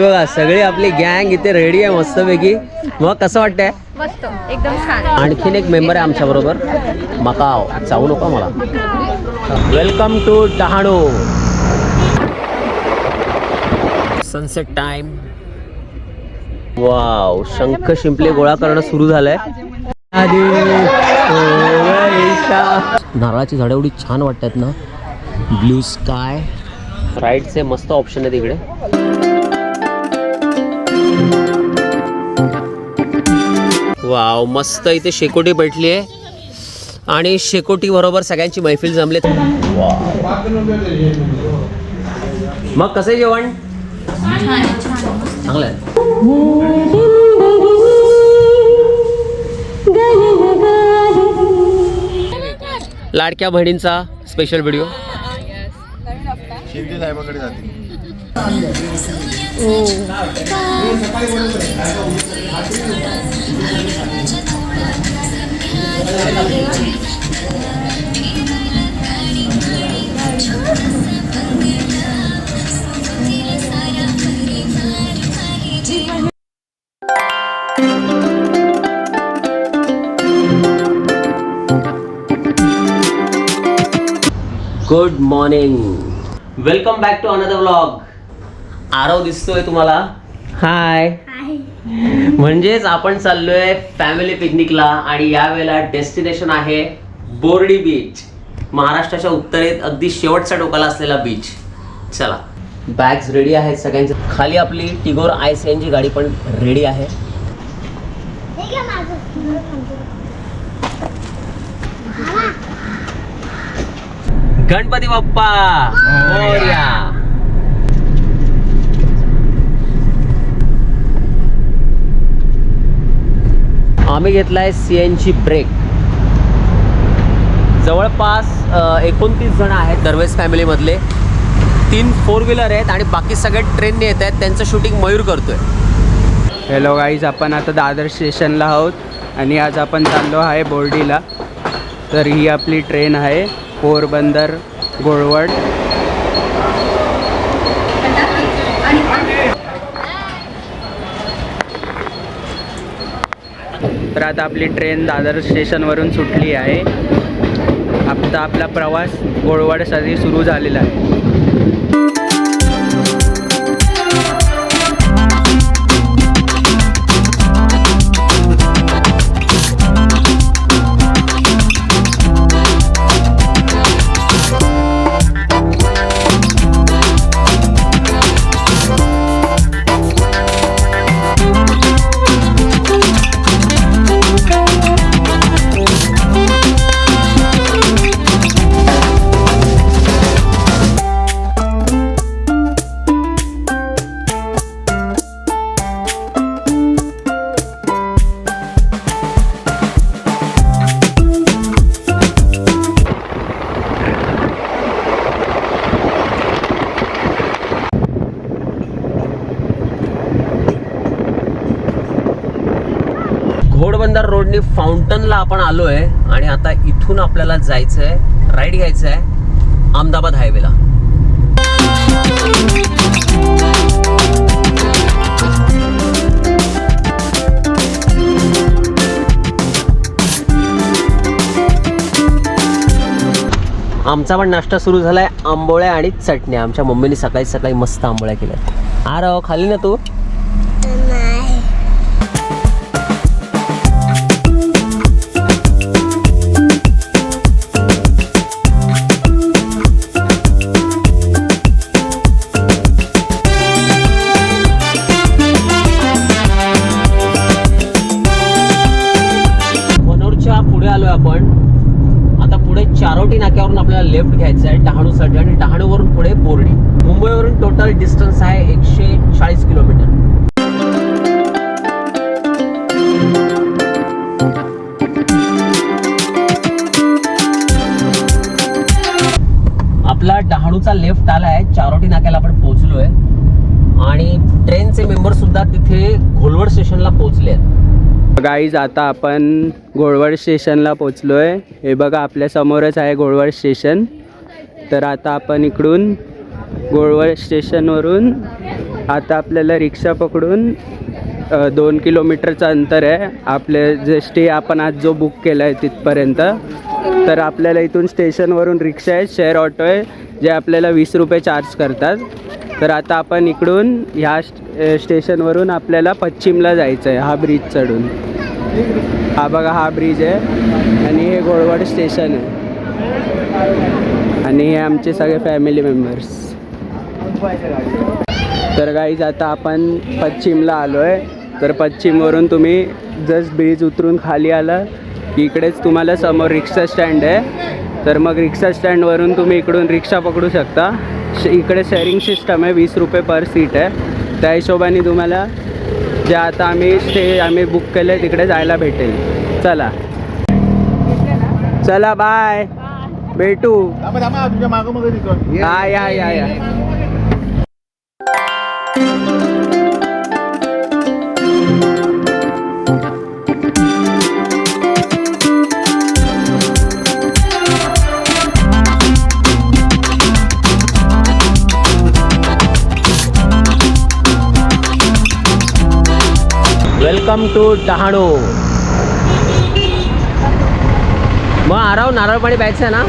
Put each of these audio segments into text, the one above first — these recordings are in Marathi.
बघा सगळी आपली गँग इथे रेडी आहे मस्तपैकी. मग कसं वाटतंय? मस्त एकदम छान. आणखीन एक मेंबर आहे आमच्या बरोबर. मकाव जाऊ नका मला welcome to Dahanu. Sunset time wow शंख शिंपले गोळा करणं सुरू झालंय. नारळाची झाडं एवढी छान वाटतात ना. ब्ल्यू स्काय राईटचे मस्त ऑप्शन आहे तिकडे वाव मस्त इथे शेकोटी भेटली आहे आणि शेकोटी बरोबर सगळ्यांची मैफिल जमले मग कसं आहे जेवण? चांगलं आहे. लाडक्या बहिणींचा स्पेशल व्हिडिओ शिंदे साहेबाकडे जाते. Good morning. Welcome back to another vlog. Aarav दिसतोय तुम्हाला. हाय. म्हणजेच आपण चाललोय फॅमिली पिकनिकला आणि यावेळेला डेस्टिनेशन आहे बोर्डी बीच महाराष्ट्राच्या उत्तरेत अगदी शेवटच्या टोकाला असलेला बीच चला. बॅग्स रेडी आहेत सगळ्यांच्या खाली आपली टिगोर आय सी एनची गाडी पण रेडी आहे. गणपती बाप्पा. मोरया. आम्ही घेतला आहे सी एन ची ब्रेक जवळपास एकोणतीस जण आहेत दरवेज फॅमिलीमधले तीन फोर व्हीलर आहेत आणि बाकी सगळे ट्रेनने येत आहेत. त्यांचं शूटिंग मयूर करतोय. हॅलो गाईज आपण आता दादर स्टेशनला आहोत आणि आज आपण चाललो आहे बोर्डीला. तर ही आपली ट्रेन आहे पोरबंदर गोळवड. आता आपली ट्रेन दादर स्टेशनवरून सुटली आहे. आता आपला प्रवास घोळवाडसाठी सुरू झालेला आहे. माउंटनला आपण आलो आहे आणि आता इथून आपल्याला जायचं आहे राईड घ्यायचं आहे अहमदाबाद हायवेला आमचा पण नाश्ता सुरू झाला आहे आंबोळ्या आणि चटण्या. आमच्या मम्मीने सकाळी सकाळी मस्त आंबोळ्या केल्या आ खाली ना तू? आपण आता पुढे चारोटी नाक्यावरून आपल्याला लेफ्ट घ्यायचं आहे डहाणूसाठी आणि डहाणूवरून पुढे बोर्डी. मुंबईवरून टोटल डिस्टन्स आहे एकशे चाळीस किलोमीटर. आपला डहाणूचा लेफ्ट आला आहे चारोटी नाक्याला आपण पोहोचलोय. आणि ट्रेनचे मेंबर सुद्धा तिथे घोलवड स्टेशनला पोहोचले आहेत. गाईज आता आपण घोळवड स्टेशनला पोचलो आहे हे बघा आपल्यासमोरच आहे घोळवड स्टेशन. तर आता आपण इकडून घोळवड स्टेशनवरून आता आपल्याला रिक्षा पकडून दोन किलोमीटरचं अंतर आहे. आपले जे स्टे आपण आज जो बुक केला आहे तिथपर्यंत तर आपल्याला इथून स्टेशनवरून रिक्षा आहे शेअर ऑटो आहे जे आपल्याला वीस रुपये चार्ज करतात. तर आता आपण इकडून ह्या स्टेशनवरून आपल्याला पश्चिमला जायचं आहे हा ब्रिज चढून. हा बघा हा ब्रिज आहे आणि हे गोळवाड स्टेशन आहे. आणि हे आमचे सगळे फॅमिली मेंबर्स तर गाईज आता आपण पश्चिमला आलो आहे तर पश्चिमवरून तुम्ही जस्ट ब्रिज उतरून खाली आला की इकडेच तुम्हाला समोर रिक्षा स्टँड आहे. तर मग रिक्षा स्टँडवरून तुम्ही इकडून रिक्षा पकडू शकता. श इकडे शेअरिंग सिस्टम आहे वीस रुपये पर सीट आहे. त्या हिशोबाने तुम्हाला जे आता आम्ही स्टे आम्ही बुक केलं आहे तिकडे जायला भेटेल. चला. चला बाय भेटू. या या या. Welcome to Dahanu. मग आराव नारळ पाणी प्यायचं आहे ना?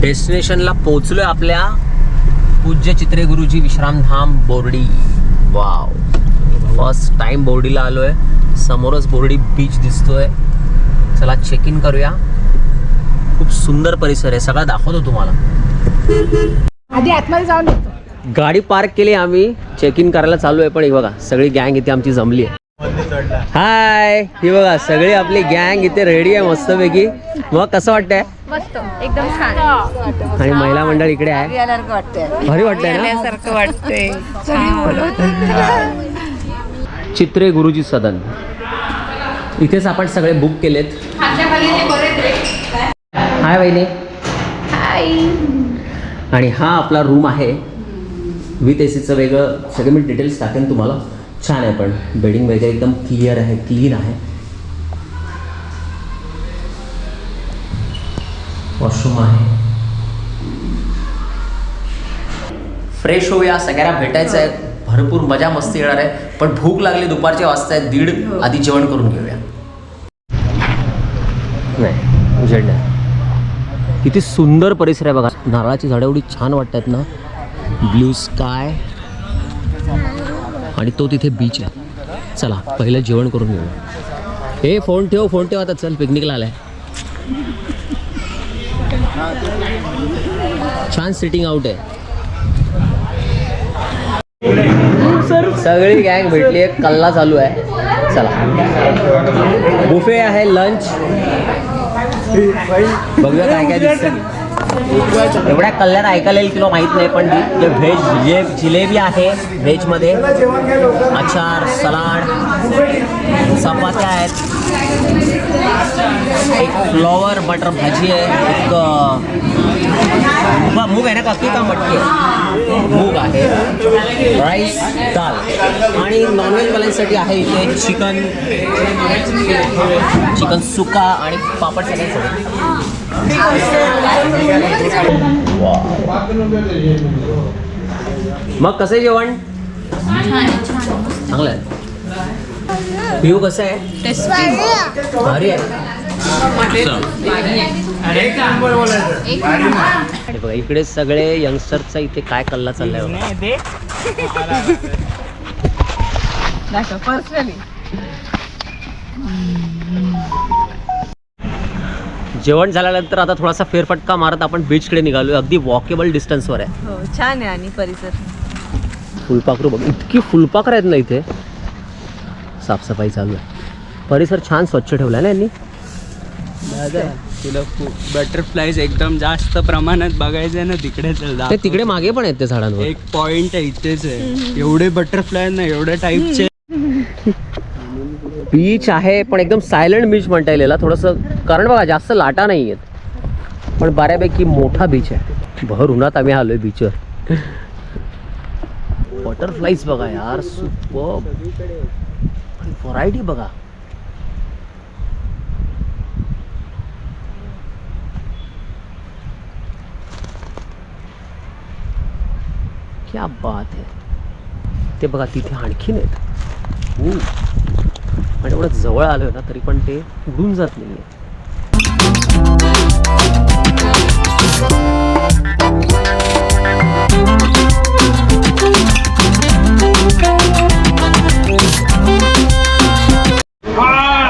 डेस्टिनेशनला पोहोचलोय आपल्या. पूज्य Chitre Guruji Vishramdham Bordi. Wow. First time बोर्डीला आलोय. समोरच बोर्डी बीच दिसतोय. चला चेक इन करूया. खूप सुंदर परिसर आहे. सगळा दाखवतो तुम्हाला. आधी आतमध्ये जाऊन गाडी पार्क केली आम्ही. चेक इन करायला चालू आहे पण हे बघा सगळी गँग इथे आमची जमली आहे हाय ही बघा सगळी आपली गँग इथे रेडी आहे मस्तपैकी. मग कसं वाटतंय? मस्त एकदम छान. आणि महिला मंडळ इकडे आहे. भारी वाटतंय. ना? आल्यासारखं वाटतंय. चित्रे गुरुजी सदन. इथेच आपण सगळे बुक केलेत. हाय बहिणी आणि हा आपला रूम आहे. विथ ए सीचं वेगळं सगळे मी डिटेल्स टाकेन तुम्हाला. छान आहे पण बेडिंग वगैरे एकदम क्लिअर आहे क्लीन आहे. वॉशरूम आहे. फ्रेश होऊया सगळ्यांना भेटायचं आहे. भरपूर मजा मस्ती येणार आहे. पण भूक लागली दुपारचे वाजता आहेत दीड आधी जेवण करून घेऊया. नाही उजेड नाही. किती सुंदर परिसर आहे बघा. नारळाची झाडं एवढी छान वाटतात ना. Blue sky. आणि तो तिथे बीच आहे. चला पहिलं जेवण करून घेऊया. हे फोन ठेव फोन ठेव आता. चल पिकनिकला आलाय. छान सिटिंग आउट आहे. सगळी गँग भेटली आहे. कल्ला चालू आहे. चला. बुफे आहे लंच बघूया काय काय दिसतं एवढ्या कल्याण ऐकायला येईल तुला माहीत नाही पण जे व्हेज जे जिलेबी आहे व्हेजमध्ये अचार सलाड चपात्या आहेत. एक फ्लॉवर बटर भाजी आहे एक मूग आहे ना काकी? का मटकी आहे? मूग आहे. राईस दाल. आणि नॉनव्हेजवाल्यांसाठी आहे इथे चिकन चिकन सुका आणि पापड सगळ्यांसाठी. मग कसं आहे जेवण? चांगलं आहे. पिऊ कसं आहे? भारी आहे. बघा इकडे सगळे यंगस्टरचा इथे काय कल्ला चाललाय बघा. पर्सनली जेवण झाल्यानंतर आता थोडासा फेरफटका मारत आपण बीचकडे निघालो. अगदी वॉकेबल डिस्टन्सवर आहे. हो छान आहे आणि परिसर. फुलपाखरू बघ इतकी फुलपाखरं आहेत ना इथे. साफसफाई चालू आहे. परिसर छान स्वच्छ ठेवला ना यांनी? दादा तुला बटरफ्लाईज एकदम जास्त प्रमाणात बघायचं ना तिकडे चल ते दाखव. तिकडे मागे पण आहेत ते झाडांवर. एक पॉइंट आहे इथेच आहे. एवढे बटरफ्लाय ना एवढ्या टाईपचे बीच आहे पण एकदम सायलंट बीच म्हणता येईल याला. थोडंसं कारण बघा जास्त लाटा नाही आहेत. पण बऱ्यापैकी मोठा बीच आहे. भर उन्हात आम्ही आलोय बीचवर बटरफ्लाईज बघा यार सुपर व्हरायटी बघा. क्या बात आहे ते बघा तिथे आणखीन आहेत. ऊ. आणि एवढं जवळ आलोय ना तरी पण ते उडून जात नाही नाहीये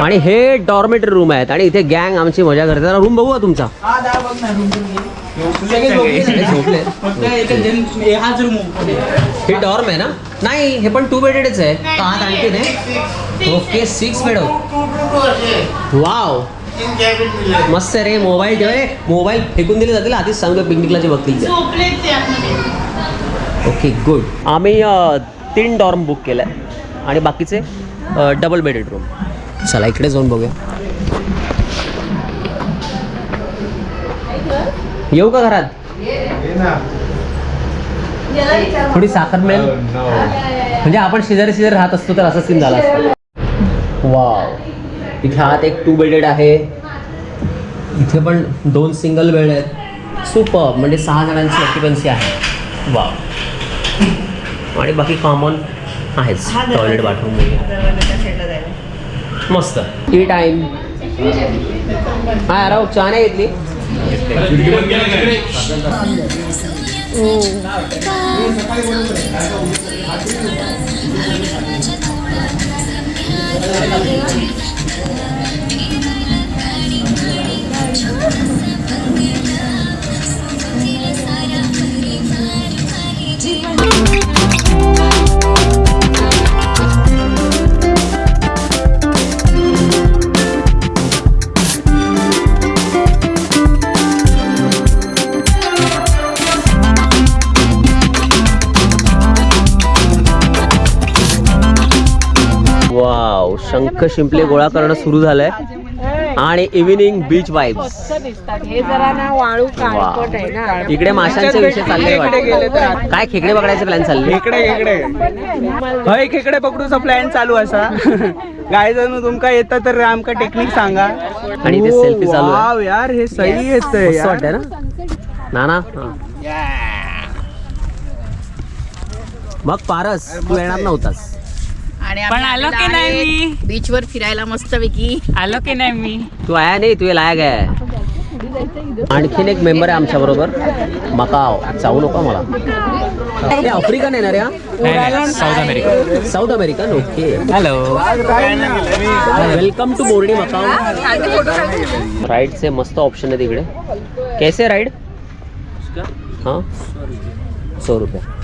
आणि हे डॉर्मेटरी रूम आहेत. आणि इथे गँग आमची मजा करते. जरा रूम बघू तुमचा. हे डॉर्म आहे. ना? नाही हे पण टू बेडेडच आहे. आत आणखीन आहे. ओके सिक्स बेड वाव मस्त रे मोबाईल ठेवा रे. मोबाईल फेकून दिले जातील आधीच सांगतो पिकनिकला जे बघतील ओके गुड आम्ही तीन डॉर्म बुक केलं आहे आणि बाकीचे डबल बेडेड रूम चला इकडे जाऊन बघूया. येऊ का घरात? थोडी साखर मिळेल? म्हणजे आपण शेजारी शेजारी राहत असतो तर असा सीन झाला असतो. वाव इथे आत एक टू बेडेड आहे. इथे पण दोन सिंगल बेड आहेत. सुपर म्हणजे सहा जणांची ऑक्युपन्सी आहे. वाव आणि बाकी कॉमन आहेच टॉयलेट बाथरूम वगैरे. मस्त. टी टाइम हा राव चहा नाही घेतली वाव शंख शिंपले गोळा करणं सुरू झालंय. आणि इव्हिनिंग बीच वाईब्स हे जरा ना वाळू काळपट आहे ना इकडे माशांचे विषय चालले वाटत काय खेकडे बघायचे प्लॅन चालले? इकडे इकडे. हय खेकडे पकडूचा प्लॅन चालू असा. गाय जणू तुमका येतं तर आमका टेक्निक सांगा. आणि ओ, selfie चालू आहे. वाव यार हे सही मस्त यार. वाटतंय ना? ना ना हा. मग पारस तू येणार नव्हतास. पण आलो की नाही मी? बीच वर फिरायला मस्त पैकी आलो की नाही मी? तू आया नाही तू लायक आहे. आणखीन एक मेंबर आहे आमच्या बरोबर. मकाव. जाऊ नको मला. हे आफ्रिकन येणार आहे south America south American? Okay. Hello welcome to Bordi Macau. राईडचे मस्त ऑप्शन आहे तिकडे कैसे राईड हाँ? सौ रुपये.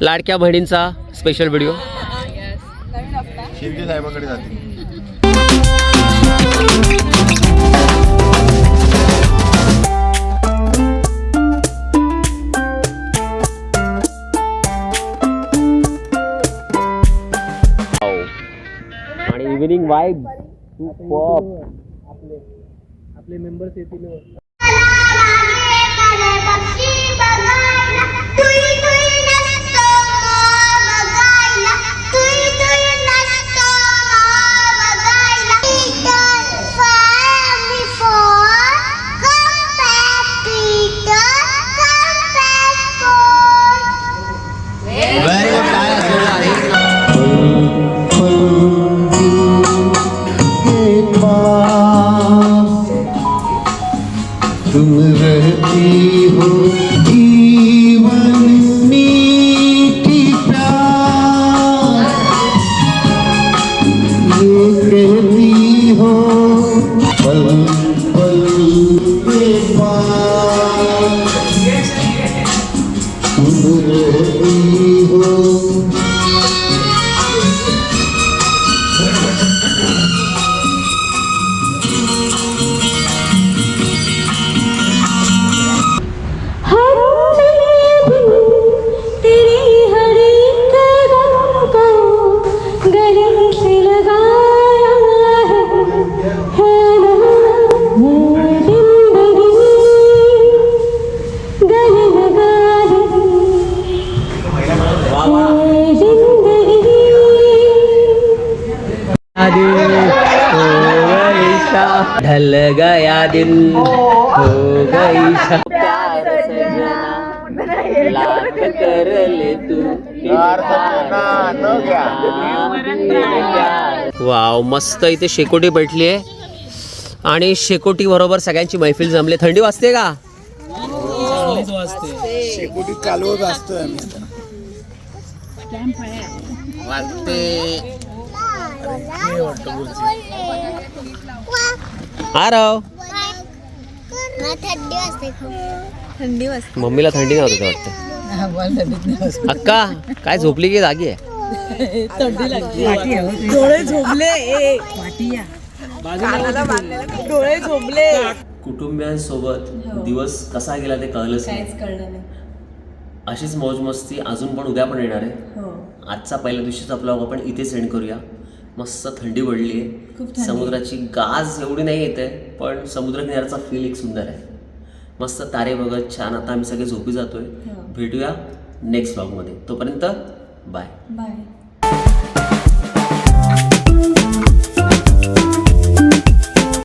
लाडक्या बहिणींचा स्पेशल व्हिडिओ शिर्के साहेबाकडे जाते. इव्हिनिंग वाईब आपले मेंबर्स येतील. ढल गया दिन हो गई लाख कर ले तू वाव मस्त इथे शेकोटी बैठली आहे. आणि शेकोटी बरोबर सगळ्यांची मैफिल जमली. थंडी वाजते का? आरव थंडी वाजते खूप. मम्मीला थंडी नव्हती वाटतं. अक्का काय झोपली की जागी आहे? डोळे झोपले. ए. डोळे झोपले. कुटुंबियांसोबत दिवस कसा गेला ते कळलंच नाही. अशीच मौज मस्ती अजून पण उद्या पण येणार आहे. आजचा पहिल्या दिवशीचा ब्लॉग आपण इथे सेंड करूया. मस्त थंडी पडली आहे समुद्राची गाज एवढी नाही येते पण समुद्र किनाऱ्याचा फील एक सुंदर आहे. मस्त तारे बघत छान. आता आम्ही सगळे झोपी जातोय. भेटूया नेक्स्ट ब्लॉगमध्ये तोपर्यंत बाय बाय